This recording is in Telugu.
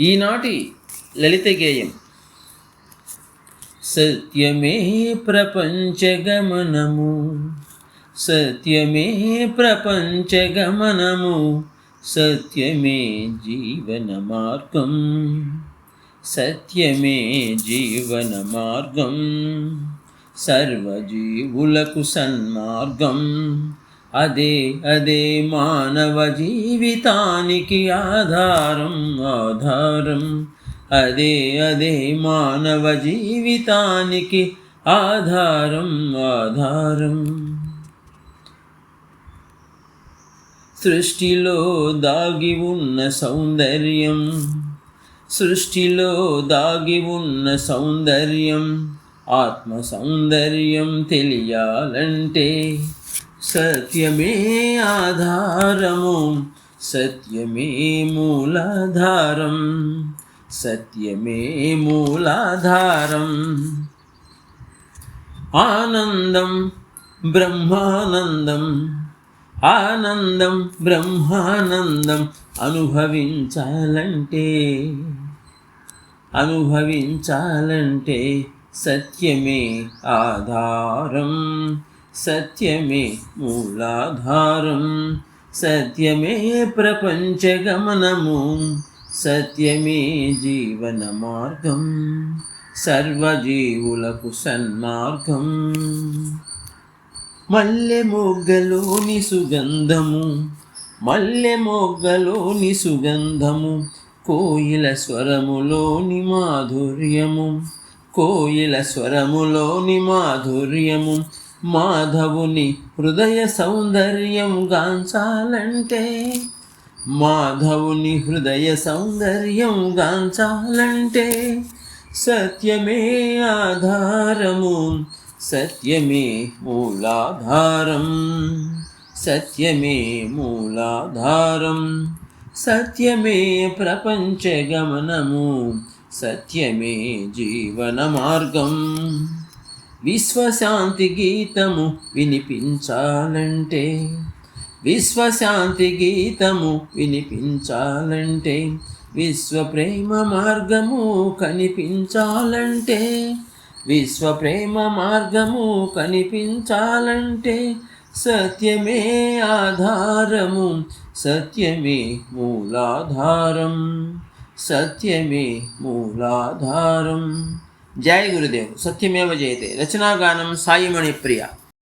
ఈనాటి లలిత గేయం. సత్యమే ప్రపంచగమనము సత్యమే ప్రపంచగమనము సత్యమే జీవన మార్గం సత్యమే జీవన మార్గం సర్వజీవులకు సన్మార్గం అదే అదే మానవ జీవితానికి ఆధారం ఆధారం. అదే అదే మానవ జీవితానికి ఆధారం ఆధారం. సృష్టిలో దాగి ఉన్న సౌందర్యం సృష్టిలో దాగి ఉన్న సౌందర్యం ఆత్మ సౌందర్యం తెలియాలంటే సత్యమే ఆధారము సత్యమే మూలాధారం సత్యమే మూలాధారం. ఆనందం బ్రహ్మానందం ఆనందం బ్రహ్మానందం అనుభవించాలంటే అనుభవించాలంటే సత్యమే ఆధారం. సత్యమే మూలాధారం సత్యమే ప్రపంచగమనము సత్యమే జీవన మార్గం సర్వజీవులకు సన్మార్గం. మల్లె మొగ్గలోని సుగంధము మల్లె మొగ్గలోని సుగంధము కోయిల స్వరములోని మాధుర్యము కోయిల స్వరములోని మాధుర్యము మాధవుని హృదయ సౌందర్యం గాంచాలంటే మాధవుని హృదయ సౌందర్యం గాంచాలంటే సత్యమే ఆధారము సత్యమే మూలాధారం సత్యమే మూలాధారం సత్యమే ప్రపంచగమనము సత్యమే జీవన మార్గం. విశ్వశాంతి గీతము వినిపించాలంటే విశ్వశాంతి గీతము వినిపించాలంటే విశ్వప్రేమ మార్గము కనిపించాలంటే విశ్వప్రేమ మార్గము కనిపించాలంటే సత్యమే ఆధారము సత్యమే మూలాధారం సత్యమే మూలాధారం. జయ గురుదేవ్. సత్యమేవ జయతే. రచనాగానం సాయిమణి ప్రియ